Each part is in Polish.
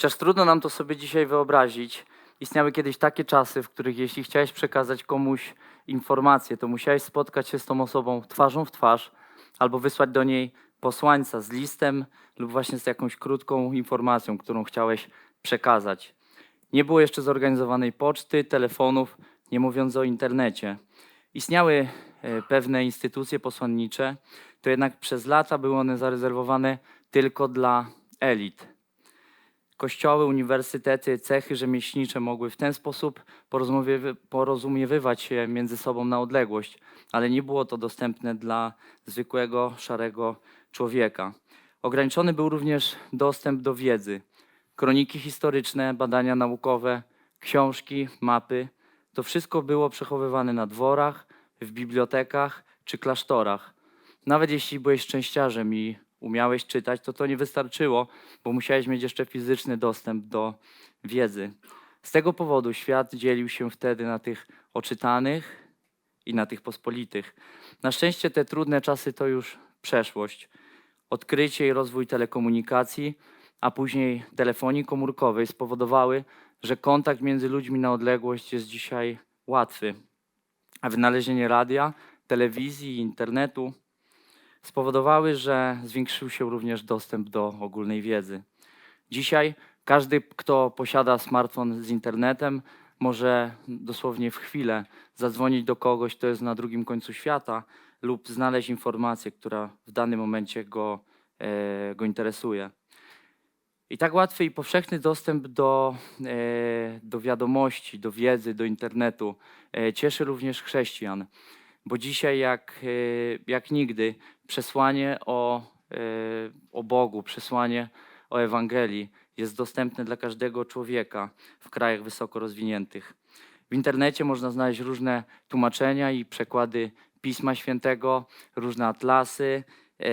Chociaż trudno nam to sobie dzisiaj wyobrazić, istniały kiedyś takie czasy, w których jeśli chciałeś przekazać komuś informację, to musiałeś spotkać się z tą osobą twarzą w twarz albo wysłać do niej posłańca z listem lub właśnie z jakąś krótką informacją, którą chciałeś przekazać. Nie było jeszcze zorganizowanej poczty, telefonów, nie mówiąc o internecie. Istniały e, pewne instytucje posłannicze, to jednak przez lata były one zarezerwowane tylko dla elit. Kościoły, uniwersytety, cechy rzemieślnicze mogły w ten sposób porozumiewy- porozumiewywać się między sobą na odległość, ale nie było to dostępne dla zwykłego, szarego człowieka. Ograniczony był również dostęp do wiedzy. Kroniki historyczne, badania naukowe, książki, mapy to wszystko było przechowywane na dworach, w bibliotekach czy klasztorach. Nawet jeśli byłeś szczęściarzem i umiałeś czytać, to to nie wystarczyło, bo musiałeś mieć jeszcze fizyczny dostęp do wiedzy. Z tego powodu świat dzielił się wtedy na tych oczytanych i na tych pospolitych. Na szczęście te trudne czasy to już przeszłość. Odkrycie i rozwój telekomunikacji, a później telefonii komórkowej spowodowały, że kontakt między ludźmi na odległość jest dzisiaj łatwy. A wynalezienie radia, telewizji i internetu spowodowały, że zwiększył się również dostęp do ogólnej wiedzy. Dzisiaj każdy, kto posiada smartfon z internetem, może dosłownie w chwilę zadzwonić do kogoś, kto jest na drugim końcu świata, lub znaleźć informację, która w danym momencie go, e, go interesuje. I tak łatwy i powszechny dostęp do, e, do wiadomości, do wiedzy, do internetu e, cieszy również chrześcijan, bo dzisiaj jak, e, jak nigdy przesłanie o, e, o Bogu, przesłanie o Ewangelii jest dostępne dla każdego człowieka w krajach wysoko rozwiniętych. W internecie można znaleźć różne tłumaczenia i przekłady Pisma Świętego, różne atlasy, e,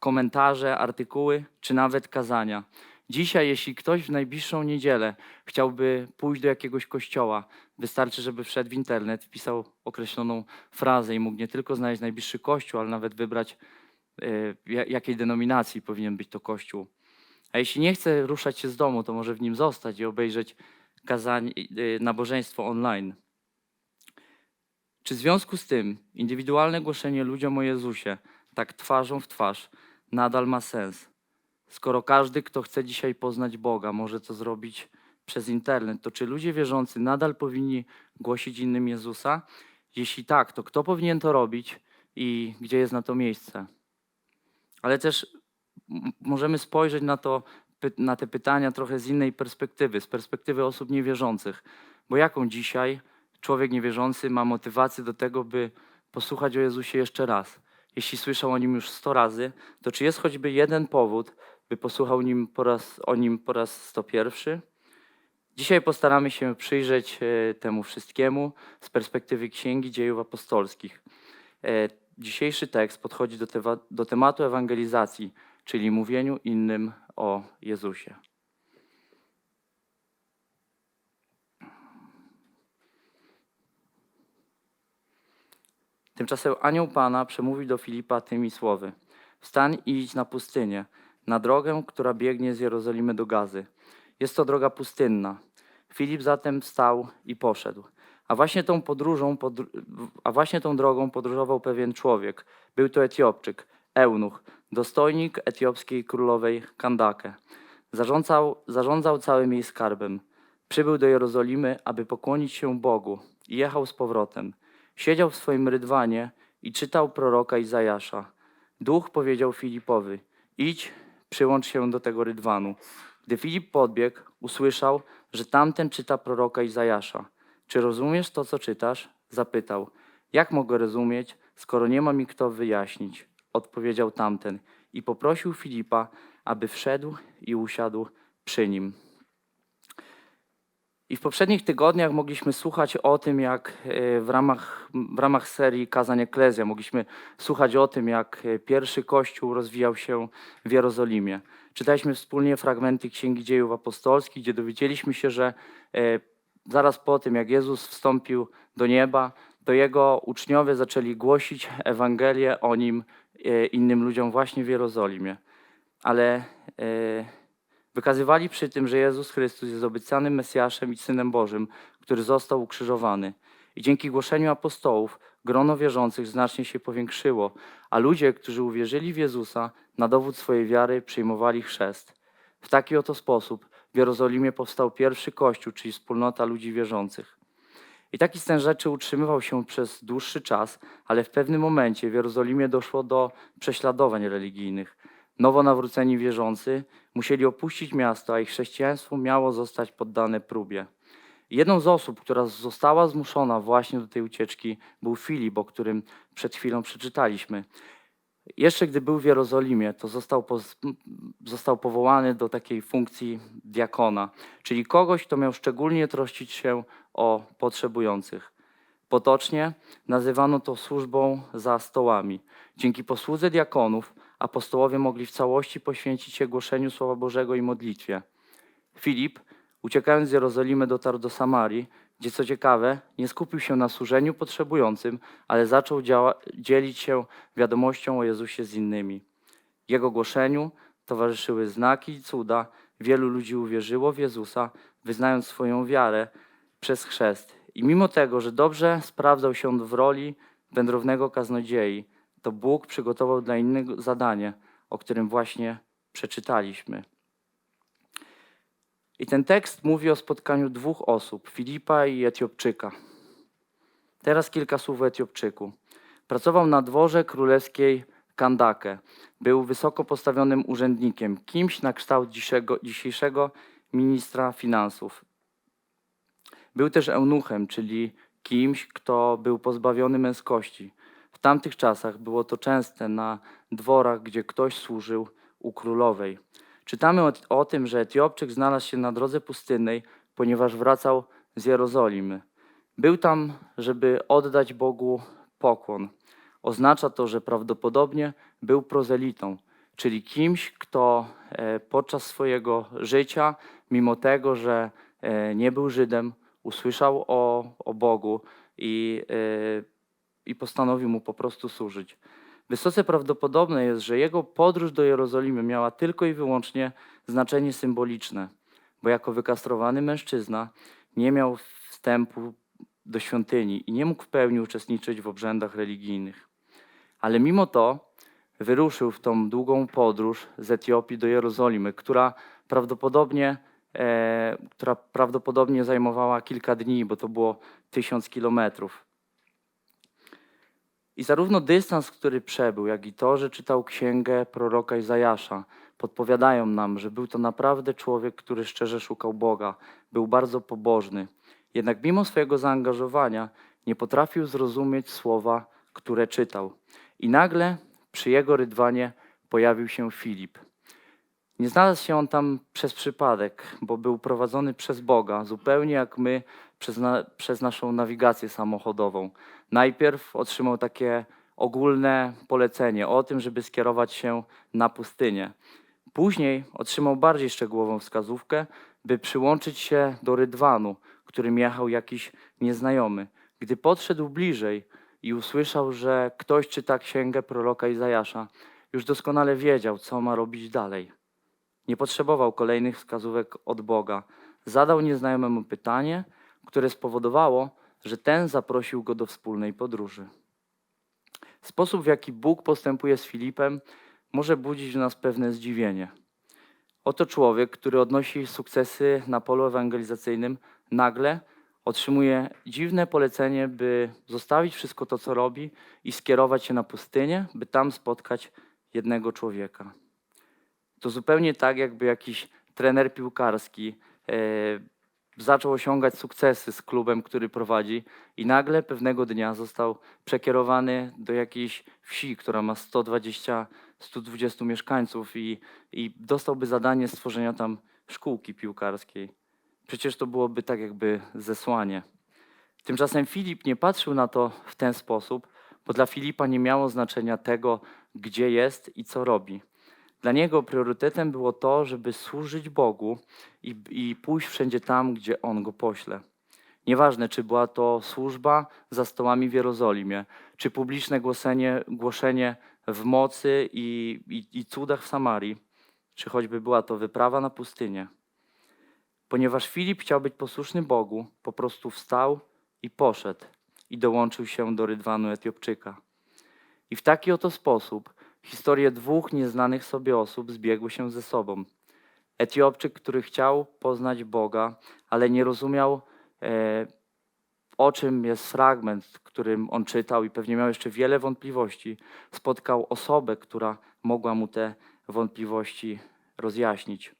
komentarze, artykuły czy nawet kazania. Dzisiaj, jeśli ktoś w najbliższą niedzielę chciałby pójść do jakiegoś kościoła, wystarczy, żeby wszedł w internet, wpisał określoną frazę i mógł nie tylko znaleźć najbliższy kościół, ale nawet wybrać, e, ja- jakiej denominacji powinien być to kościół. A jeśli nie chce ruszać się z domu, to może w nim zostać i obejrzeć kazań, e, nabożeństwo online. Czy w związku z tym indywidualne głoszenie ludziom o Jezusie, tak twarzą w twarz, nadal ma sens? Skoro każdy, kto chce dzisiaj poznać Boga, może to zrobić przez internet, to czy ludzie wierzący nadal powinni głosić innym Jezusa? Jeśli tak, to kto powinien to robić i gdzie jest na to miejsce? Ale też możemy spojrzeć na, to, na te pytania trochę z innej perspektywy, z perspektywy osób niewierzących. Bo jaką dzisiaj człowiek niewierzący ma motywację do tego, by posłuchać o Jezusie jeszcze raz? Jeśli słyszał o nim już sto razy, to czy jest choćby jeden powód, by posłuchał nim po raz, o nim po raz sto pierwszy? Dzisiaj postaramy się przyjrzeć e, temu wszystkiemu z perspektywy Księgi Dziejów Apostolskich. E, Dzisiejszy tekst podchodzi do, tewa- do tematu ewangelizacji, czyli mówieniu innym o Jezusie. Tymczasem anioł Pana przemówił do Filipa tymi słowy: Wstań i idź na pustynię, na drogę, która biegnie z Jerozolimy do Gazy. Jest to droga pustynna. Filip zatem wstał i poszedł. A właśnie tą podróżą, podr- a właśnie tą drogą podróżował pewien człowiek. Był to Etiopczyk, eunuch, dostojnik etiopskiej królowej Kandake. Zarządzał, zarządzał całym jej skarbem. Przybył do Jerozolimy, aby pokłonić się Bogu i jechał z powrotem. Siedział w swoim rydwanie i czytał proroka Izajasza. Duch powiedział Filipowi: Idź, przyłącz się do tego rydwanu. Gdy Filip podbiegł, usłyszał, że tamten czyta proroka Izajasza. Czy rozumiesz to, co czytasz? Zapytał. Jak mogę rozumieć, skoro nie ma mi kto wyjaśnić? Odpowiedział tamten i poprosił Filipa, aby wszedł i usiadł przy nim. I w poprzednich tygodniach mogliśmy słuchać o tym, jak e, w ramach, w ramach serii Kazań Eklezja mogliśmy słuchać o tym, jak e, pierwszy kościół rozwijał się w Jerozolimie. Czytaliśmy wspólnie fragmenty Księgi Dziejów Apostolskich, gdzie dowiedzieliśmy się, że e, zaraz po tym, jak Jezus wstąpił do nieba, to jego uczniowie zaczęli głosić Ewangelię o nim e, innym ludziom właśnie w Jerozolimie. Ale e, Wykazywali przy tym, że Jezus Chrystus jest obiecanym Mesjaszem i Synem Bożym, który został ukrzyżowany. I dzięki głoszeniu apostołów grono wierzących znacznie się powiększyło, a ludzie, którzy uwierzyli w Jezusa, na dowód swojej wiary przyjmowali chrzest. W taki oto sposób w Jerozolimie powstał pierwszy kościół, czyli wspólnota ludzi wierzących. I taki stan rzeczy utrzymywał się przez dłuższy czas, ale w pewnym momencie w Jerozolimie doszło do prześladowań religijnych. Nowo nawróceni wierzący musieli opuścić miasto, a ich chrześcijaństwo miało zostać poddane próbie. Jedną z osób, która została zmuszona właśnie do tej ucieczki, był Filip, o którym przed chwilą przeczytaliśmy. Jeszcze gdy był w Jerozolimie, to został, został powołany do takiej funkcji diakona, czyli kogoś, kto miał szczególnie troszczyć się o potrzebujących. Potocznie nazywano to służbą za stołami. Dzięki posłudze diakonów apostołowie mogli w całości poświęcić się głoszeniu Słowa Bożego i modlitwie. Filip, uciekając z Jerozolimy, dotarł do Samarii, gdzie co ciekawe, nie skupił się na służeniu potrzebującym, ale zaczął dzielić się wiadomością o Jezusie z innymi. Jego głoszeniu towarzyszyły znaki i cuda. Wielu ludzi uwierzyło w Jezusa, wyznając swoją wiarę przez chrzest. I mimo tego, że dobrze sprawdzał się w roli wędrownego kaznodziei, to Bóg przygotował dla innego zadanie, o którym właśnie przeczytaliśmy. I ten tekst mówi o spotkaniu dwóch osób, Filipa i Etiopczyka. Teraz kilka słów o Etiopczyku. Pracował na dworze królewskiej Kandake. Był wysoko postawionym urzędnikiem, kimś na kształt dzisiejszego, dzisiejszego ministra finansów. Był też eunuchem, czyli kimś, kto był pozbawiony męskości. W tamtych czasach było to częste na dworach, gdzie ktoś służył u królowej. Czytamy o, o tym, że Etiopczyk znalazł się na drodze pustynnej, ponieważ wracał z Jerozolimy. Był tam, żeby oddać Bogu pokłon. Oznacza to, że prawdopodobnie był prozelitą, czyli kimś, kto e, podczas swojego życia, mimo tego, że e, nie był Żydem, usłyszał o, o Bogu i, e, i postanowił mu po prostu służyć. Wysoce prawdopodobne jest, że jego podróż do Jerozolimy miała tylko i wyłącznie znaczenie symboliczne, bo jako wykastrowany mężczyzna nie miał wstępu do świątyni i nie mógł w pełni uczestniczyć w obrzędach religijnych. Ale mimo to wyruszył w tą długą podróż z Etiopii do Jerozolimy, która prawdopodobnie, e, która prawdopodobnie zajmowała kilka dni, bo to było tysiąc kilometrów. I zarówno dystans, który przebył, jak i to, że czytał księgę proroka Izajasza, podpowiadają nam, że był to naprawdę człowiek, który szczerze szukał Boga, był bardzo pobożny. Jednak mimo swojego zaangażowania nie potrafił zrozumieć słowa, które czytał. I nagle przy jego rydwanie pojawił się Filip. Nie znalazł się on tam przez przypadek, bo był prowadzony przez Boga, zupełnie jak my przez, na, przez naszą nawigację samochodową. Najpierw otrzymał takie ogólne polecenie o tym, żeby skierować się na pustynię. Później otrzymał bardziej szczegółową wskazówkę, by przyłączyć się do rydwanu, którym jechał jakiś nieznajomy. Gdy podszedł bliżej i usłyszał, że ktoś czyta księgę proroka Izajasza, już doskonale wiedział, co ma robić dalej. Nie potrzebował kolejnych wskazówek od Boga. Zadał nieznajomemu pytanie, które spowodowało, że ten zaprosił go do wspólnej podróży. Sposób, w jaki Bóg postępuje z Filipem, może budzić w nas pewne zdziwienie. Oto człowiek, który odnosi sukcesy na polu ewangelizacyjnym, nagle otrzymuje dziwne polecenie, by zostawić wszystko to, co robi i skierować się na pustynię, by tam spotkać jednego człowieka. To zupełnie tak, jakby jakiś trener piłkarski e, zaczął osiągać sukcesy z klubem, który prowadzi i nagle pewnego dnia został przekierowany do jakiejś wsi, która ma 120, 120 mieszkańców i, i dostałby zadanie stworzenia tam szkółki piłkarskiej. Przecież to byłoby tak jakby zesłanie. Tymczasem Filip nie patrzył na to w ten sposób, bo dla Filipa nie miało znaczenia tego, gdzie jest i co robi. Dla niego priorytetem było to, żeby służyć Bogu i, i pójść wszędzie tam, gdzie On go pośle. Nieważne, czy była to służba za stołami w Jerozolimie, czy publiczne głoszenie, głoszenie w mocy i, i, i cudach w Samarii, czy choćby była to wyprawa na pustynię. Ponieważ Filip chciał być posłuszny Bogu, po prostu wstał i poszedł i dołączył się do rydwanu Etiopczyka. I w taki oto sposób historie dwóch nieznanych sobie osób zbiegły się ze sobą. Etiopczyk, który chciał poznać Boga, ale nie rozumiał, e, o czym jest fragment, którym on czytał, i pewnie miał jeszcze wiele wątpliwości, spotkał osobę, która mogła mu te wątpliwości rozjaśnić.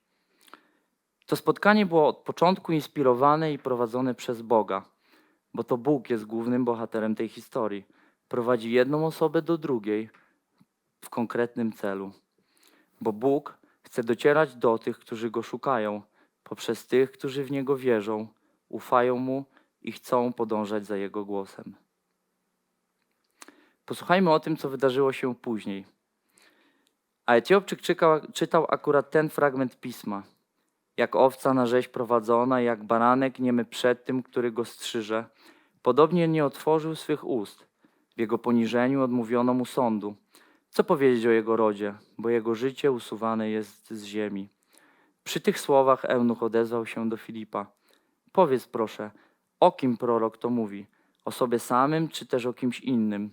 To spotkanie było od początku inspirowane i prowadzone przez Boga, bo to Bóg jest głównym bohaterem tej historii. Prowadzi jedną osobę do drugiej w konkretnym celu, bo Bóg chce docierać do tych, którzy go szukają, poprzez tych, którzy w niego wierzą, ufają mu i chcą podążać za jego głosem. Posłuchajmy o tym, co wydarzyło się później. A Etiopczyk czytał, czytał akurat ten fragment pisma. Jak owca na rzeź prowadzona, jak baranek niemy przed tym, który go strzyże, podobnie nie otworzył swych ust. W jego poniżeniu odmówiono mu sądu. Co powiedzieć o jego rodzie, bo jego życie usuwane jest z ziemi. Przy tych słowach eunuch odezwał się do Filipa. Powiedz proszę, o kim prorok to mówi? O sobie samym, czy też o kimś innym?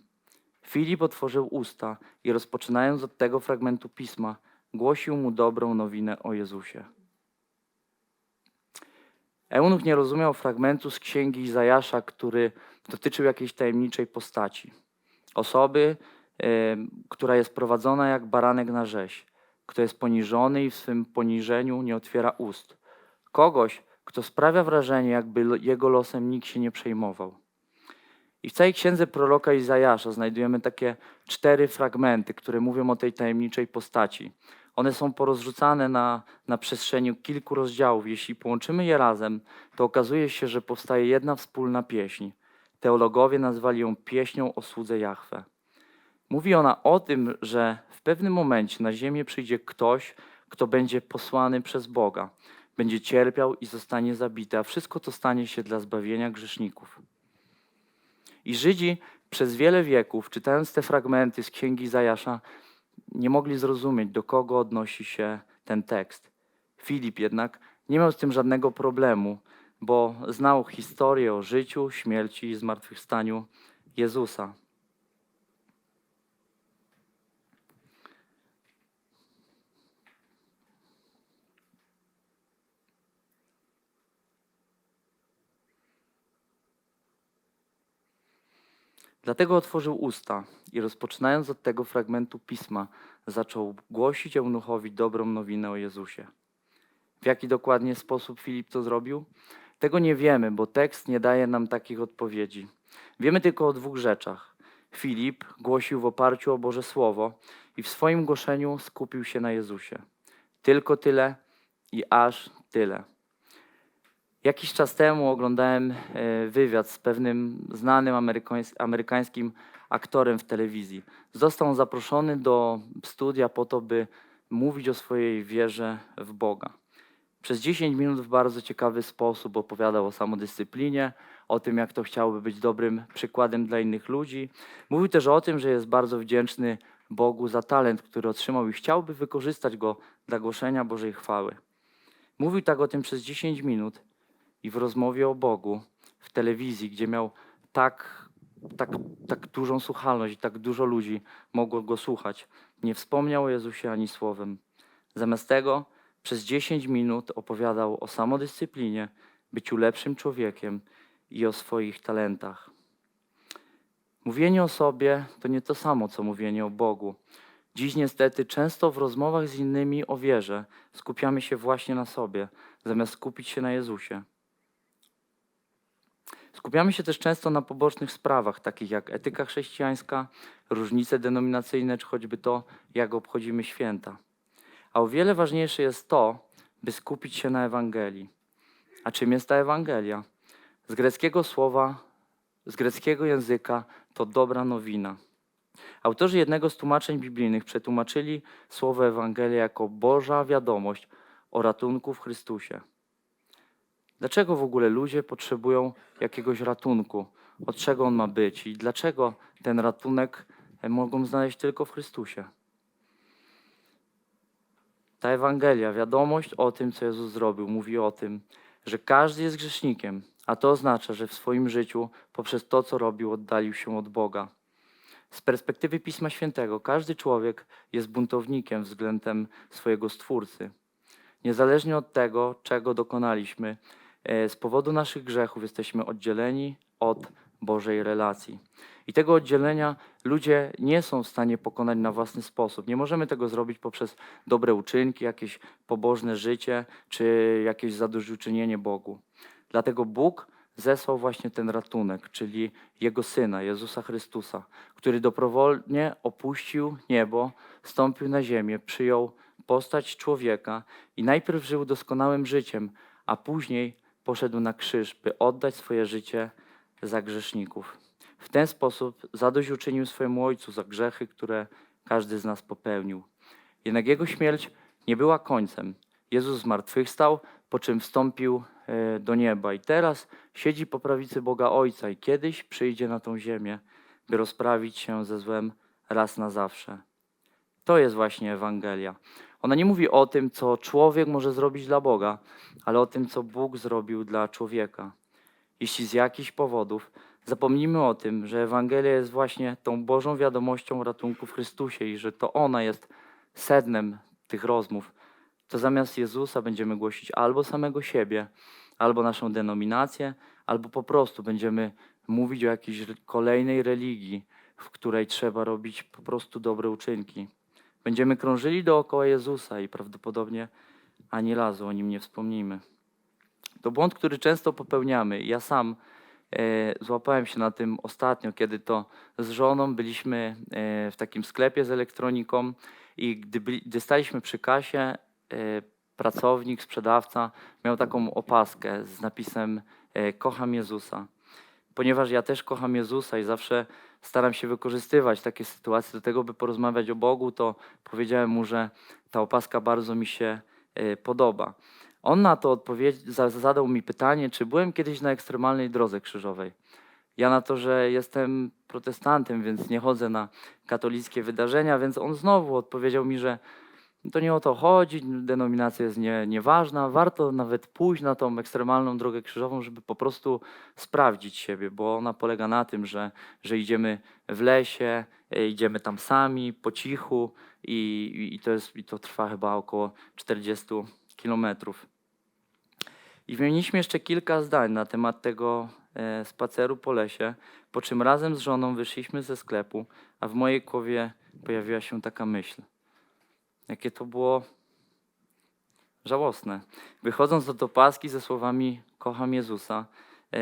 Filip otworzył usta i rozpoczynając od tego fragmentu pisma, głosił mu dobrą nowinę o Jezusie. Eunuch nie rozumiał fragmentu z księgi Izajasza, który dotyczył jakiejś tajemniczej postaci. Osoby, która jest prowadzona jak baranek na rzeź, kto jest poniżony i w swym poniżeniu nie otwiera ust. Kogoś, kto sprawia wrażenie, jakby jego losem nikt się nie przejmował. I w całej księdze proroka Izajasza znajdujemy takie cztery fragmenty, które mówią o tej tajemniczej postaci. One są porozrzucane na, na przestrzeni kilku rozdziałów. Jeśli połączymy je razem, to okazuje się, że powstaje jedna wspólna pieśń. Teologowie nazwali ją pieśnią o słudze Jahwe. Mówi ona o tym, że w pewnym momencie na ziemię przyjdzie ktoś, kto będzie posłany przez Boga, będzie cierpiał i zostanie zabity, a wszystko to stanie się dla zbawienia grzeszników. I Żydzi przez wiele wieków, czytając te fragmenty z księgi Zajasza, nie mogli zrozumieć, do kogo odnosi się ten tekst. Filip jednak nie miał z tym żadnego problemu, bo znał historię o życiu, śmierci i zmartwychwstaniu Jezusa. Dlatego otworzył usta i rozpoczynając od tego fragmentu pisma, zaczął głosić eunuchowi dobrą nowinę o Jezusie. W jaki dokładnie sposób Filip to zrobił? Tego nie wiemy, bo tekst nie daje nam takich odpowiedzi. Wiemy tylko o dwóch rzeczach. Filip głosił w oparciu o Boże Słowo i w swoim głoszeniu skupił się na Jezusie. Tylko tyle i aż tyle. Jakiś czas temu oglądałem e, wywiad z pewnym znanym amerykańs- amerykańskim aktorem w telewizji. Został on zaproszony do studia po to, by mówić o swojej wierze w Boga. Przez 10 minut w bardzo ciekawy sposób opowiadał o samodyscyplinie, o tym, jak to chciałby być dobrym przykładem dla innych ludzi. Mówił też o tym, że jest bardzo wdzięczny Bogu za talent, który otrzymał i chciałby wykorzystać go dla głoszenia Bożej chwały. Mówił tak o tym przez 10 minut i w rozmowie o Bogu w telewizji, gdzie miał tak, tak, tak dużą słuchalność i tak dużo ludzi mogło go słuchać, nie wspomniał o Jezusie ani słowem. Zamiast tego przez 10 minut opowiadał o samodyscyplinie, byciu lepszym człowiekiem i o swoich talentach. Mówienie o sobie to nie to samo, co mówienie o Bogu. Dziś niestety często w rozmowach z innymi o wierze skupiamy się właśnie na sobie, zamiast skupić się na Jezusie. Skupiamy się też często na pobocznych sprawach, takich jak etyka chrześcijańska, różnice denominacyjne, czy choćby to, jak obchodzimy święta. A o wiele ważniejsze jest to, by skupić się na Ewangelii. A czym jest ta Ewangelia? Z greckiego słowa, z greckiego języka to dobra nowina. Autorzy jednego z tłumaczeń biblijnych przetłumaczyli słowo Ewangelia jako Boża wiadomość o ratunku w Chrystusie. Dlaczego w ogóle ludzie potrzebują jakiegoś ratunku? Od czego on ma być i dlaczego ten ratunek e, mogą znaleźć tylko w Chrystusie? Ta Ewangelia, wiadomość o tym, co Jezus zrobił, mówi o tym, że każdy jest grzesznikiem, a to oznacza, że w swoim życiu poprzez to, co robił, oddalił się od Boga. Z perspektywy Pisma Świętego, każdy człowiek jest buntownikiem względem swojego Stwórcy. Niezależnie od tego, czego dokonaliśmy, z powodu naszych grzechów jesteśmy oddzieleni od Bożej relacji. I tego oddzielenia ludzie nie są w stanie pokonać na własny sposób. Nie możemy tego zrobić poprzez dobre uczynki, jakieś pobożne życie czy jakieś zadośćuczynienie Bogu. Dlatego Bóg zesłał właśnie ten ratunek, czyli Jego Syna, Jezusa Chrystusa, który dobrowolnie opuścił niebo, stąpił na ziemię, przyjął postać człowieka i najpierw żył doskonałym życiem, a później poszedł na krzyż, by oddać swoje życie za grzeszników. W ten sposób zadośćuczynił swojemu Ojcu za grzechy, które każdy z nas popełnił. Jednak Jego śmierć nie była końcem. Jezus zmartwychwstał, po czym wstąpił e, do nieba i teraz siedzi po prawicy Boga Ojca i kiedyś przyjdzie na tą ziemię, by rozprawić się ze złem raz na zawsze. To jest właśnie Ewangelia. Ona nie mówi o tym, co człowiek może zrobić dla Boga, ale o tym, co Bóg zrobił dla człowieka. Jeśli z jakichś powodów zapomnimy o tym, że Ewangelia jest właśnie tą Bożą wiadomością ratunku w Chrystusie i że to ona jest sednem tych rozmów, to zamiast Jezusa będziemy głosić albo samego siebie, albo naszą denominację, albo po prostu będziemy mówić o jakiejś kolejnej religii, w której trzeba robić po prostu dobre uczynki. Będziemy krążyli dookoła Jezusa i prawdopodobnie ani razu o nim nie wspomnimy. To błąd, który często popełniamy. Ja sam e, złapałem się na tym ostatnio, kiedy to z żoną byliśmy e, w takim sklepie z elektroniką i gdy, byli, gdy staliśmy przy kasie, e, pracownik, sprzedawca miał taką opaskę z napisem Kocham Jezusa. Ponieważ ja też kocham Jezusa i zawsze staram się wykorzystywać takie sytuacje do tego, by porozmawiać o Bogu, to powiedziałem mu, że ta opaska bardzo mi się e, podoba. On na to zadał mi pytanie, czy byłem kiedyś na ekstremalnej drodze krzyżowej. Ja na to, że jestem protestantem, więc nie chodzę na katolickie wydarzenia, więc on znowu odpowiedział mi, że to nie o to chodzi, denominacja jest nie, nieważna, warto nawet pójść na tą ekstremalną drogę krzyżową, żeby po prostu sprawdzić siebie, bo ona polega na tym, że, że idziemy w lesie, e, idziemy tam sami, po cichu i, i, to, jest, i to trwa chyba około 40 kilometrów. I wymieniliśmy jeszcze kilka zdań na temat tego e, spaceru po lesie, po czym razem z żoną wyszliśmy ze sklepu, a w mojej głowie pojawiła się taka myśl. Jakie to było żałosne. Wychodząc do topaski ze słowami kocham Jezusa, e,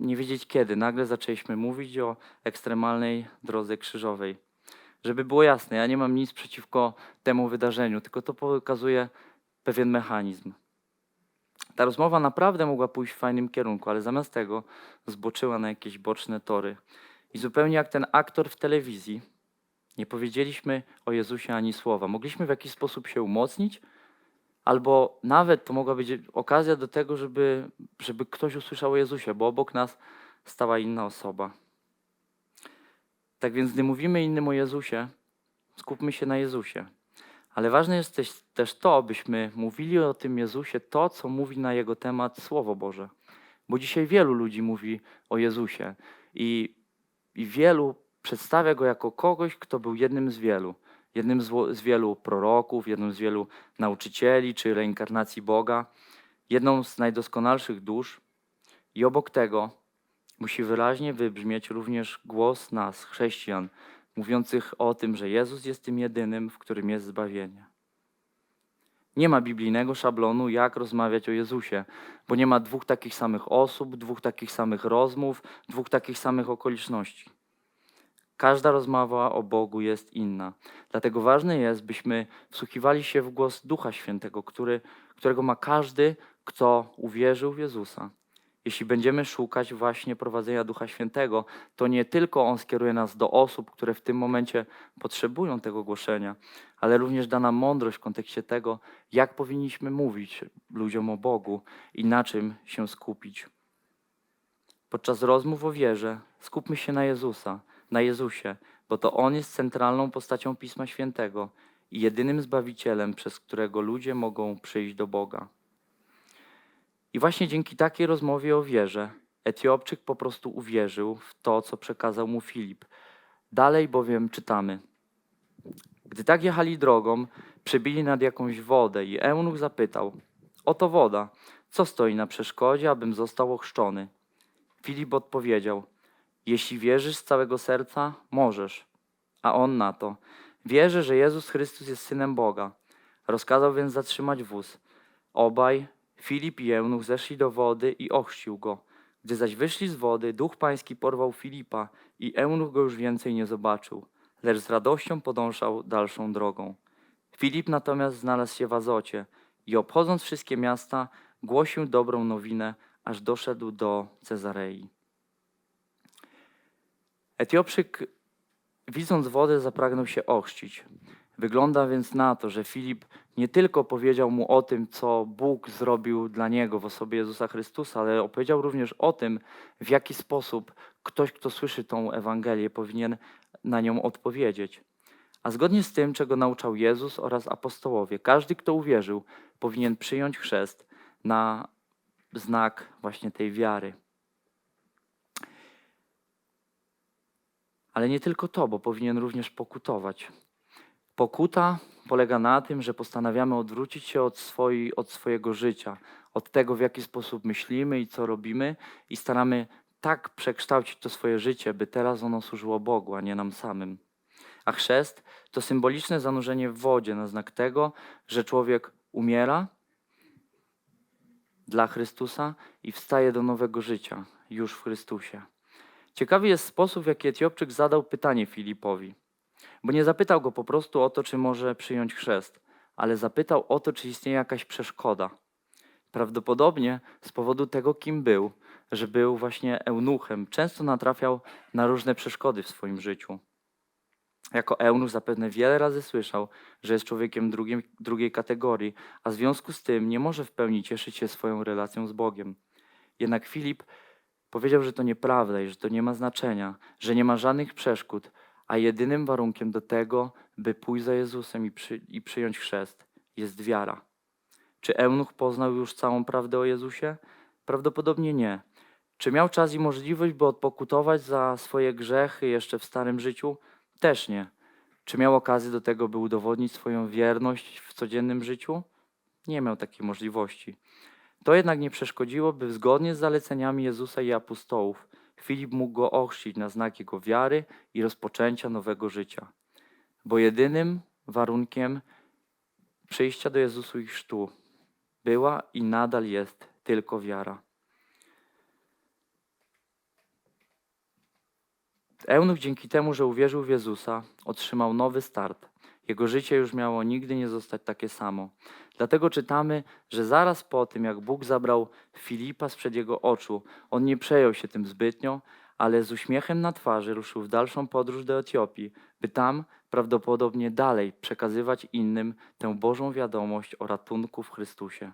nie wiedzieć kiedy, nagle zaczęliśmy mówić o ekstremalnej drodze krzyżowej. Żeby było jasne, ja nie mam nic przeciwko temu wydarzeniu, tylko to pokazuje pewien mechanizm. Ta rozmowa naprawdę mogła pójść w fajnym kierunku, ale zamiast tego zboczyła na jakieś boczne tory. I zupełnie jak ten aktor w telewizji, nie powiedzieliśmy o Jezusie ani słowa. Mogliśmy w jakiś sposób się umocnić, albo nawet to mogła być okazja do tego, żeby, żeby ktoś usłyszał o Jezusie, bo obok nas stała inna osoba. Tak więc, gdy mówimy innym o Jezusie, skupmy się na Jezusie. Ale ważne jest też, też to, byśmy mówili o tym Jezusie to, co mówi na jego temat Słowo Boże. Bo dzisiaj wielu ludzi mówi o Jezusie i, i wielu przedstawia go jako kogoś, kto był jednym z wielu. Jednym z, z wielu proroków, jednym z wielu nauczycieli czy reinkarnacji Boga, jedną z najdoskonalszych dusz. I obok tego musi wyraźnie wybrzmieć również głos nas, chrześcijan, mówiących o tym, że Jezus jest tym jedynym, w którym jest zbawienie. Nie ma biblijnego szablonu, jak rozmawiać o Jezusie, bo nie ma dwóch takich samych osób, dwóch takich samych rozmów, dwóch takich samych okoliczności. Każda rozmowa o Bogu jest inna. Dlatego ważne jest, byśmy wsłuchiwali się w głos Ducha Świętego, który, którego ma każdy, kto uwierzył w Jezusa. Jeśli będziemy szukać właśnie prowadzenia Ducha Świętego, to nie tylko On skieruje nas do osób, które w tym momencie potrzebują tego głoszenia, ale również da nam mądrość w kontekście tego, jak powinniśmy mówić ludziom o Bogu i na czym się skupić. Podczas rozmów o wierze skupmy się na Jezusa, na Jezusie, bo to On jest centralną postacią Pisma Świętego i jedynym Zbawicielem, przez którego ludzie mogą przyjść do Boga. I właśnie dzięki takiej rozmowie o wierze Etiopczyk po prostu uwierzył w to, co przekazał mu Filip. Dalej bowiem czytamy. Gdy tak jechali drogą, przebili nad jakąś wodę i eunuch zapytał: Oto woda, co stoi na przeszkodzie, abym został ochrzczony? Filip odpowiedział: Jeśli wierzysz z całego serca, możesz. A on na to: Wierzę, że Jezus Chrystus jest synem Boga. Rozkazał więc zatrzymać wóz. Obaj, Filip i eunuch, zeszli do wody i ochrzcił go. Gdy zaś wyszli z wody, duch pański porwał Filipa i eunuch go już więcej nie zobaczył, lecz z radością podążał dalszą drogą. Filip natomiast znalazł się w Azocie i obchodząc wszystkie miasta, głosił dobrą nowinę, aż doszedł do Cezarei. Etiopczyk, widząc wodę, zapragnął się ochrzcić. Wygląda więc na to, że Filip nie tylko powiedział mu o tym, co Bóg zrobił dla niego w osobie Jezusa Chrystusa, ale opowiedział również o tym, w jaki sposób ktoś, kto słyszy tą Ewangelię, powinien na nią odpowiedzieć. A zgodnie z tym, czego nauczał Jezus oraz apostołowie, każdy, kto uwierzył, powinien przyjąć chrzest na znak właśnie tej wiary. Ale nie tylko to, bo powinien również pokutować. Pokuta polega na tym, że postanawiamy odwrócić się od, od swojego życia, od tego, w jaki sposób myślimy i co robimy, i staramy tak przekształcić to swoje życie, by teraz ono służyło Bogu, a nie nam samym. A chrzest to symboliczne zanurzenie w wodzie na znak tego, że człowiek umiera dla Chrystusa i wstaje do nowego życia już w Chrystusie. Ciekawy jest sposób, w jaki Etiopczyk zadał pytanie Filipowi, bo nie zapytał go po prostu o to, czy może przyjąć chrzest, ale zapytał o to, czy istnieje jakaś przeszkoda. Prawdopodobnie z powodu tego, kim był, że był właśnie eunuchem, często natrafiał na różne przeszkody w swoim życiu. Jako eunuch zapewne wiele razy słyszał, że jest człowiekiem drugiej, drugiej kategorii, a w związku z tym nie może w pełni cieszyć się swoją relacją z Bogiem. Jednak Filip powiedział, że to nieprawda i że to nie ma znaczenia, że nie ma żadnych przeszkód, a jedynym warunkiem do tego, by pójść za Jezusem i, przy, i przyjąć chrzest, jest wiara. Czy eunuch poznał już całą prawdę o Jezusie? Prawdopodobnie nie. Czy miał czas i możliwość, by odpokutować za swoje grzechy jeszcze w starym życiu? Też nie. Czy miał okazję do tego, by udowodnić swoją wierność w codziennym życiu? Nie miał takiej możliwości. To jednak nie przeszkodziło, by zgodnie z zaleceniami Jezusa i apostołów Filip mógł go ochrzcić na znak jego wiary i rozpoczęcia nowego życia. Bo jedynym warunkiem przyjścia do Jezusu i chrztu była i nadal jest tylko wiara. Eunuch dzięki temu, że uwierzył w Jezusa, otrzymał nowy start. Jego życie już miało nigdy nie zostać takie samo. Dlatego czytamy, że zaraz po tym, jak Bóg zabrał Filipa sprzed jego oczu, on nie przejął się tym zbytnio, ale z uśmiechem na twarzy ruszył w dalszą podróż do Etiopii, by tam prawdopodobnie dalej przekazywać innym tę Bożą wiadomość o ratunku w Chrystusie.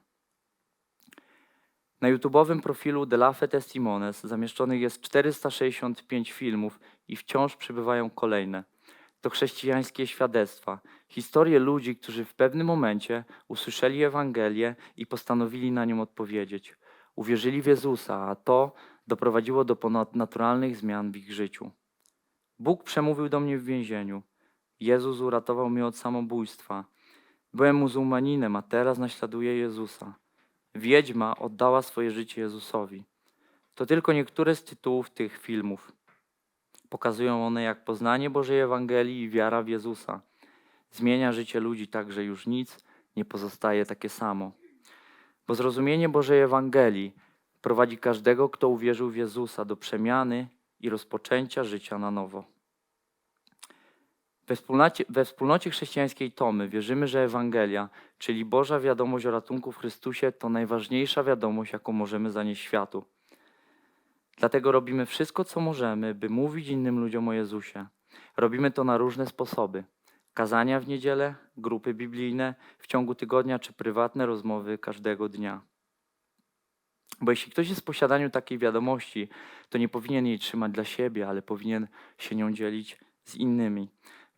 Na YouTube'owym profilu De Lafe Testimones zamieszczonych jest 465 filmów i wciąż przybywają kolejne. To chrześcijańskie świadectwa, historie ludzi, którzy w pewnym momencie usłyszeli Ewangelię i postanowili na nią odpowiedzieć. Uwierzyli w Jezusa, a to doprowadziło do ponadnaturalnych zmian w ich życiu. Bóg przemówił do mnie w więzieniu. Jezus uratował mnie od samobójstwa. Byłem muzułmaninem, a teraz naśladuję Jezusa. Wiedźma oddała swoje życie Jezusowi. To tylko niektóre z tytułów tych filmów. Pokazują one, jak poznanie Bożej Ewangelii i wiara w Jezusa zmienia życie ludzi tak, że już nic nie pozostaje takie samo. Bo zrozumienie Bożej Ewangelii prowadzi każdego, kto uwierzył w Jezusa, do przemiany i rozpoczęcia życia na nowo. We wspólnocie, we wspólnocie chrześcijańskiej Tomy wierzymy, że Ewangelia, czyli Boża wiadomość o ratunku w Chrystusie, to najważniejsza wiadomość, jaką możemy zanieść światu. Dlatego robimy wszystko, co możemy, by mówić innym ludziom o Jezusie. Robimy to na różne sposoby. Kazania w niedzielę, grupy biblijne w ciągu tygodnia czy prywatne rozmowy każdego dnia. Bo jeśli ktoś jest w posiadaniu takiej wiadomości, to nie powinien jej trzymać dla siebie, ale powinien się nią dzielić z innymi.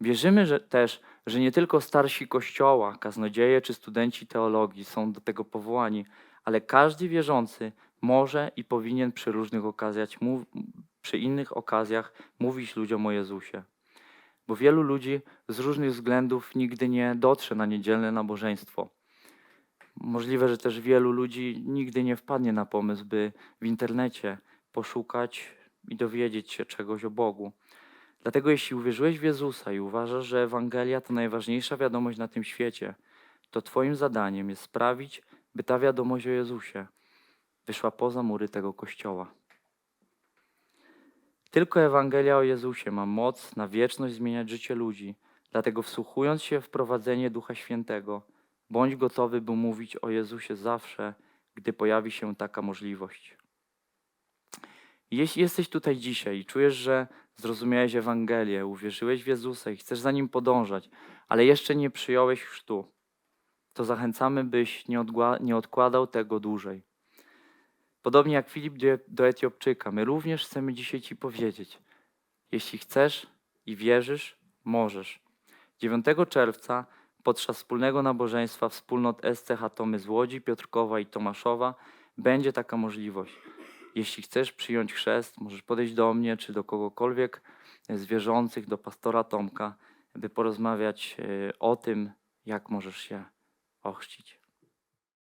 Wierzymy że też, że nie tylko starsi kościoła, kaznodzieje czy studenci teologii są do tego powołani, ale każdy wierzący może i powinien przy różnych okazjach, przy innych okazjach mówić ludziom o Jezusie. Bo wielu ludzi z różnych względów nigdy nie dotrze na niedzielne nabożeństwo. Możliwe, że też wielu ludzi nigdy nie wpadnie na pomysł, by w internecie poszukać i dowiedzieć się czegoś o Bogu. Dlatego jeśli uwierzyłeś w Jezusa i uważasz, że Ewangelia to najważniejsza wiadomość na tym świecie, to Twoim zadaniem jest sprawić, by ta wiadomość o Jezusie wyszła poza mury tego kościoła. Tylko Ewangelia o Jezusie ma moc na wieczność zmieniać życie ludzi. Dlatego wsłuchując się w prowadzenie Ducha Świętego, bądź gotowy, by mówić o Jezusie zawsze, gdy pojawi się taka możliwość. Jeśli jesteś tutaj dzisiaj i czujesz, że zrozumiałeś Ewangelię, uwierzyłeś w Jezusa i chcesz za nim podążać, ale jeszcze nie przyjąłeś chrztu, to zachęcamy, byś nie, nie odkładał tego dłużej. Podobnie jak Filip do, Etiopczyka, my również chcemy dzisiaj Ci powiedzieć: jeśli chcesz i wierzysz, możesz. 9 czerwca podczas wspólnego nabożeństwa wspólnot SCH Tomy z Łodzi, Piotrkowa i Tomaszowa będzie taka możliwość. Jeśli chcesz przyjąć chrzest, możesz podejść do mnie czy do kogokolwiek z wierzących, do pastora Tomka, by porozmawiać e, o tym, jak możesz się ochrzcić.